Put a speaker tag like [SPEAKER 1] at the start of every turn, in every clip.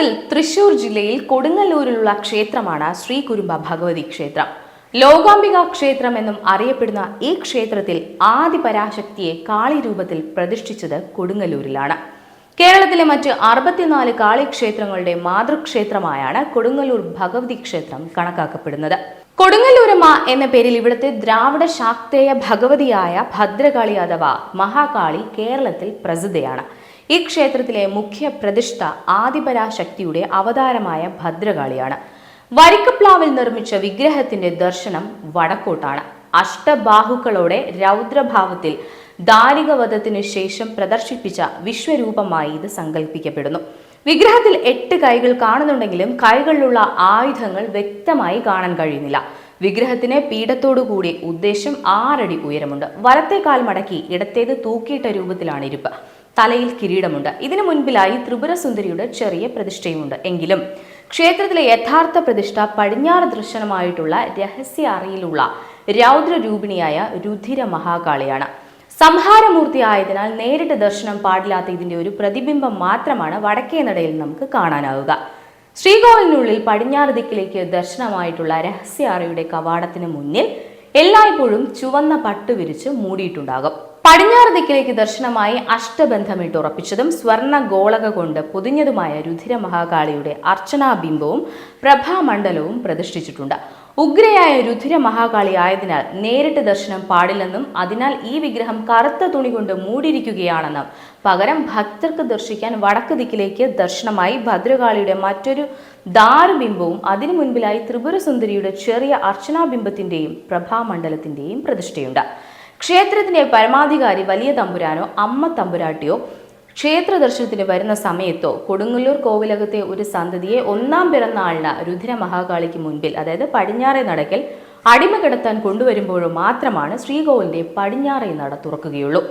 [SPEAKER 1] കേരളത്തിൽ തൃശൂർ ജില്ലയിൽ കൊടുങ്ങല്ലൂരിലുള്ള ക്ഷേത്രമാണ് ശ്രീ കുരുമ്പ ഭഗവതി ക്ഷേത്രം. ലോകാംബിക ക്ഷേത്രം എന്നും അറിയപ്പെടുന്ന ഈ ക്ഷേത്രത്തിൽ ആദി പരാശക്തിയെ കാളി രൂപത്തിൽ പ്രതിഷ്ഠിച്ചത് കൊടുങ്ങല്ലൂരിലാണ്. കേരളത്തിലെ മറ്റ് അറുപത്തിനാല് കാളി ക്ഷേത്രങ്ങളുടെ മാതൃക്ഷേത്രമായാണ് കൊടുങ്ങല്ലൂർ ഭഗവതി ക്ഷേത്രം കണക്കാക്കപ്പെടുന്നത്. കൊടുങ്ങല്ലൂരമ്മ എന്ന പേരിൽ ഇവിടുത്തെ ദ്രാവിഡ ശാക്തേയ ഭഗവതിയായ ഭദ്രകാളി അഥവാ മഹാകാളി കേരളത്തിൽ പ്രസിദ്ധയാണ്. ഈ ക്ഷേത്രത്തിലെ മുഖ്യ പ്രതിഷ്ഠ ആദിപരാശക്തിയുടെ അവതാരമായ ഭദ്രകാളിയാണ്. വരിക്കപ്ലാവിൽ നിർമ്മിച്ച വിഗ്രഹത്തിന്റെ ദർശനം വടക്കോട്ടാണ്. അഷ്ടബാഹുക്കളോടെ രൗദ്രഭാവത്തിൽ ദാരികവധത്തിനു ശേഷം പ്രദർശിപ്പിച്ച വിശ്വരൂപമായി ഇത് സങ്കല്പിക്കപ്പെടുന്നു വിഗ്രഹത്തിൽ എട്ട് കൈകൾ കാണുന്നുണ്ടെങ്കിലും കൈകളിലുള്ള ആയുധങ്ങൾ വ്യക്തമായി കാണാൻ കഴിയുന്നില്ല. വിഗ്രഹത്തിന് പീഠത്തോടുകൂടി ഉദ്ദേശം ആറടി ഉയരമുണ്ട്. വലത്തെ കാൽ മടക്കി ഇടത്തേത് തൂക്കിയിട്ട രൂപത്തിലാണ് ഇരിപ്പ്. തലയിൽ കിരീടമുണ്ട്. ഇതിനു മുൻപിലായി ത്രിപുരസുന്ദരിയുടെ ചെറിയ പ്രതിഷ്ഠയുമുണ്ട്. എങ്കിലും ക്ഷേത്രത്തിലെ യഥാർത്ഥ പ്രതിഷ്ഠ പടിഞ്ഞാറ് ദർശനമായിട്ടുള്ള രഹസ്യ അറയിലുള്ള രൗദ്രരൂപിണിയായ രുധിര മഹാകാളിയാണ് സംഹാരമൂർത്തി ആയതിനാൽ നേരിട്ട് ദർശനം പാടില്ലാത്ത ഇതിന്റെ ഒരു പ്രതിബിംബം മാത്രമാണ് വടക്കേ നടയിൽ നമുക്ക് കാണാനാവുക. ശ്രീകോവിലിനുള്ളിൽ പടിഞ്ഞാറ് ദിക്കിലേക്ക് ദർശനമായിട്ടുള്ള രഹസ്യ അറയുടെ കവാടത്തിന് മുന്നിൽ എല്ലായ്പ്പോഴും ചുവന്ന പട്ട് വിരിച്ച് മൂടിയിട്ടുണ്ടാകും. പടിഞ്ഞാറ് ദിക്കിലേക്ക് ദർശനമായി അഷ്ടബന്ധമിട്ട് ഉറപ്പിച്ചതും സ്വർണ ഗോളക കൊണ്ട് പൊതിഞ്ഞതുമായ രുധിര മഹാകാളിയുടെ അർച്ചനാബിംബവും പ്രഭാമണ്ഡലവും പ്രതിഷ്ഠിച്ചിട്ടുണ്ട്. ഉഗ്രയായ രുധിര മഹാകാളി ആയതിനാൽ നേരിട്ട് ദർശനം പാടില്ലെന്നും അതിനാൽ ഈ വിഗ്രഹം കറുത്ത തുണി കൊണ്ട് മൂടിയിരിക്കുകയാണെന്നും പകരം ഭക്തർക്ക് ദർശിക്കാൻ വടക്ക് ദിക്കിലേക്ക് ദർശനമായി ഭദ്രകാളിയുടെ മറ്റൊരു ദാരുബിംബവും അതിനു മുൻപിലായി ത്രിപുരസുന്ദരിയുടെ ചെറിയ അർച്ചനാബിംബത്തിന്റെയും പ്രഭാമണ്ഡലത്തിന്റെയും പ്രതിഷ്ഠയുണ്ട്. ക്ഷേത്രത്തിന്റെ പരമാധികാരി വലിയ തമ്പുരാനോ അമ്മ തമ്പുരാട്ടിയോ ക്ഷേത്ര ദർശനത്തിന് വരുന്ന സമയത്തോ കൊടുങ്ങല്ലൂർ കോവിലകത്തെ ഒരു സന്തതിയെ ഒന്നാം പിറന്നാളിന് രുദ്ര മഹാകാളിക്ക് മുൻപിൽ അതായത് പടിഞ്ഞാറേ നടക്കൽ അടിമ കിടത്താൻ കൊണ്ടുവരുമ്പോഴോ മാത്രമാണ് ശ്രീകോവിലിന്റെ പടിഞ്ഞാറേ നട തുറക്കുകയുള്ളൂ.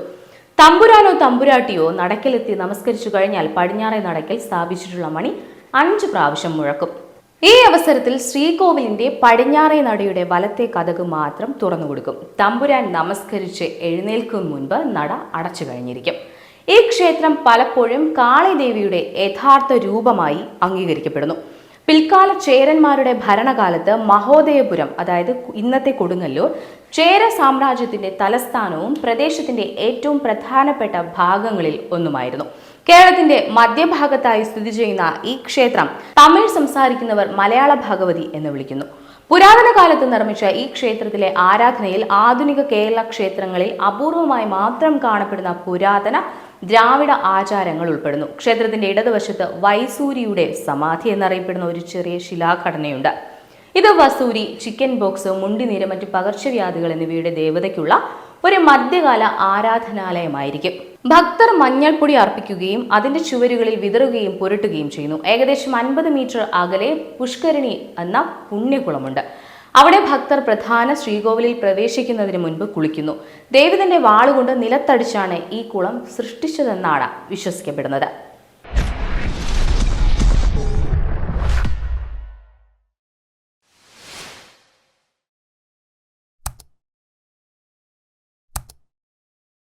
[SPEAKER 1] തമ്പുരാനോ തമ്പുരാട്ടിയോ നടക്കലെത്തി നമസ്കരിച്ചു കഴിഞ്ഞാൽ പടിഞ്ഞാറേ നടക്കൽ സ്ഥാപിച്ചിട്ടുള്ള മണി അഞ്ചു പ്രാവശ്യം മുഴക്കും. ഈ അവസരത്തിൽ ശ്രീകോവിലിന്റെ പടിഞ്ഞാറേ നടയുടെ വലത്തെ കഥക് മാത്രം തുറന്നു കൊടുക്കും തമ്പുരാൻ നമസ്കരിച്ച് എഴുന്നേൽക്കും മുൻപ് നട അടച്ചു കഴിഞ്ഞിരിക്കും. ഈ ക്ഷേത്രം പലപ്പോഴും കാളിദേവിയുടെ യഥാർത്ഥ രൂപമായി അംഗീകരിക്കപ്പെടുന്നു. പിൽക്കാല ചേരന്മാരുടെ ഭരണകാലത്ത് മഹോദയപുരം അതായത് ഇന്നത്തെ കൊടുങ്ങല്ലൂർ ചേര സാമ്രാജ്യത്തിന്റെ തലസ്ഥാനവും പ്രദേശത്തിന്റെ ഏറ്റവും പ്രധാനപ്പെട്ട ഭാഗങ്ങളിൽ ഒന്നുമായിരുന്നു. കേരളത്തിന്റെ മധ്യഭാഗത്തായി സ്ഥിതി ചെയ്യുന്ന ഈ ക്ഷേത്രം തമിഴ് സംസാരിക്കുന്നവർ മലയാള ഭഗവതി എന്ന് വിളിക്കുന്നു. പുരാതന കാലത്ത് നിർമ്മിച്ച ഈ ക്ഷേത്രത്തിലെ ആരാധനയിൽ ആധുനിക കേരള ക്ഷേത്രങ്ങളിൽ അപൂർവമായി മാത്രം കാണപ്പെടുന്ന പുരാതന ദ്രാവിഡ ആചാരങ്ങൾ ഉൾപ്പെടുന്നു. ക്ഷേത്രത്തിന്റെ ഇടതുവശത്ത് വൈസൂരിയുടെ സമാധി എന്നറിയപ്പെടുന്ന ഒരു ചെറിയ ശിലാഘടനയുണ്ട്. ഇത് വസൂരി ചിക്കൻ ബോക്സ് മുണ്ടിനീര് മറ്റ് പകർച്ചവ്യാധികൾ എന്നിവയുടെ ദേവതയ്ക്കുള്ള ഒരു മധ്യകാല ആരാധനാലയമായിരിക്കും. ഭക്തർ മഞ്ഞൾപ്പൊടി അർപ്പിക്കുകയും അതിന്റെ ചുവരുകളിൽ വിതറുകയും പുരട്ടുകയും ചെയ്യുന്നു. ഏകദേശം അൻപത് മീറ്റർ അകലെ പുഷ്കരണി എന്ന പുണ്യകുളമുണ്ട്. അവിടെ ഭക്തർ പ്രധാന ശ്രീകോവിലിൽ പ്രവേശിക്കുന്നതിന് മുൻപ് കുളിക്കുന്നു. ദേവിതന്റെ വാളുകൊണ്ട് നിലത്തടിച്ചാണ് ഈ കുളം സൃഷ്ടിച്ചതെന്നാണ് വിശ്വസിക്കപ്പെടുന്നത്.